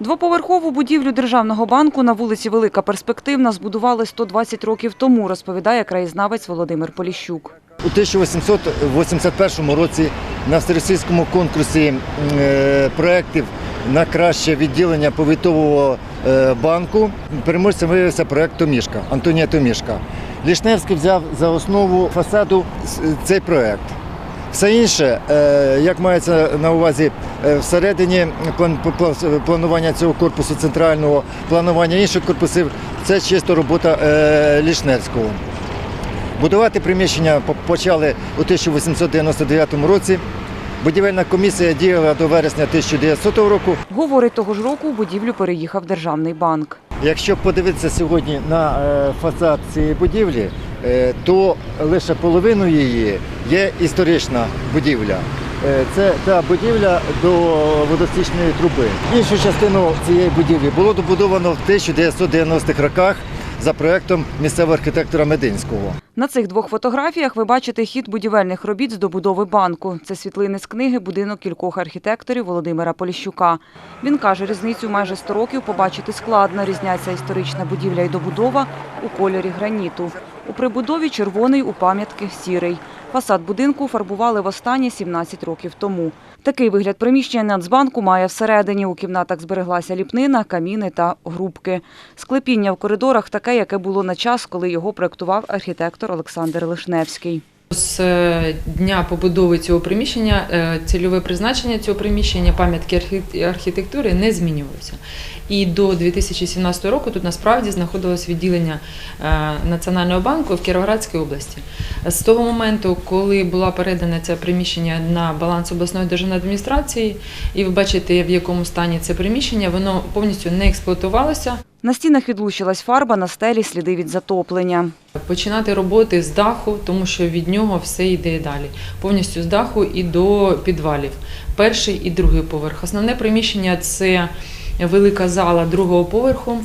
Двоповерхову будівлю Державного банку на вулиці Велика Перспективна збудували 120 років тому, розповідає краєзнавець Володимир Поліщук. У 1881 році на всеросійському конкурсі е, проєктів на краще відділення повітового е, банку переможцем виявився проєкт Томішка, Антонія Томішка. Лішневський взяв за основу фасаду цей проєкт. Все інше, е, як мається на увазі е, всередині планування цього корпусу центрального, планування інших корпусів, це чисто робота е, Лішневського. Будувати приміщення почали у 1899 році. Будівельна комісія діяла до вересня 1900 року. Говорить, того ж року у будівлю переїхав Державний банк. Якщо подивитися сьогодні на е, фасад цієї будівлі, е, то лише половиною її є історична будівля. Е, Це та будівля до водостічної труби. Іншу частину цієї будівлі було добудовано в 1990-х роках за проектом місцевого архітектора Мединського. На цих двох фотографіях ви бачите хід будівельних робіт з добудови банку. Це світлини з книги «Будинок кількох архітекторів» Володимира Поліщука. Він каже, різницю майже 100 років побачити складно. Різняться історична будівля і добудова у кольорі граніту. У прибудові червоний, у пам'ятки сірий. Фасад будинку фарбували востаннє 17 років тому. Такий вигляд приміщення Нацбанку має всередині. У кімнатах збереглася ліпнина, каміни та грубки. Склепіння в коридорах таке, яке було на час, коли його проєктував архітектор Олександр Лишневський. З е, дня побудови цього приміщення е, цільове призначення цього приміщення, пам'ятки архітектури не змінювалося. І до 2017 року тут насправді знаходилось відділення е, Національного банку в Кіровоградській області. З того моменту, коли було передане це приміщення на баланс обласної державної адміністрації, і ви бачите, в якому стані це приміщення, воно повністю не експлуатувалося. На стінах відлучилась фарба, на стелі сліди від затоплення. Починати роботи з даху, тому що від нього все йде далі. Повністю з даху і до підвалів. Перший і другий поверх. Основне приміщення це велика зала другого поверху.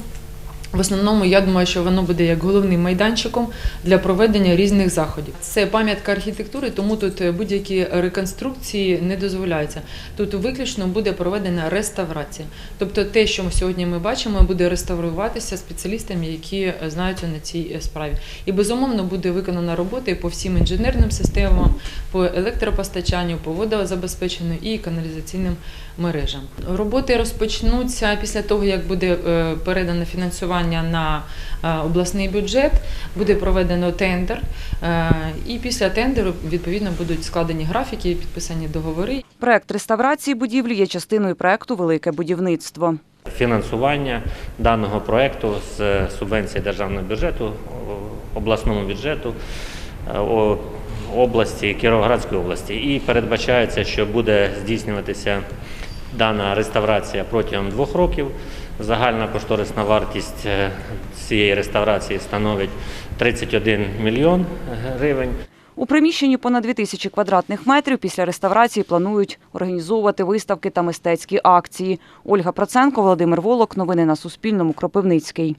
В основному, я думаю, що воно буде як головним майданчиком для проведення різних заходів. Це пам'ятка архітектури, тому тут будь-які реконструкції не дозволяються. Тут виключно буде проведена реставрація. Тобто те, що сьогодні ми бачимо, буде реставруватися спеціалістами, які знаються на цій справі. І безумовно буде виконана робота по всім інженерним системам, по електропостачанню, по водозабезпеченню і каналізаційним мережам. Роботи розпочнуться після того, як буде е, передано фінансування на е, обласний бюджет, буде проведено тендер, е, і після тендеру відповідно будуть складені графіки, підписані договори. Проект реставрації будівлі є частиною проекту Велике будівництво. Фінансування даного проекту з субвенції державного бюджету, обласному бюджету е, області, Кіровоградської області. І передбачається, що буде здійснюватися дана реставрація протягом двох років. Загальна кошторисна вартість е, цієї реставрації становить 31 мільйон гривень. У приміщенні понад 2000 квадратних метрів після реставрації планують організовувати виставки та мистецькі акції. Ольга Проценко, Володимир Волок. Новини на Суспільному. Кропивницький.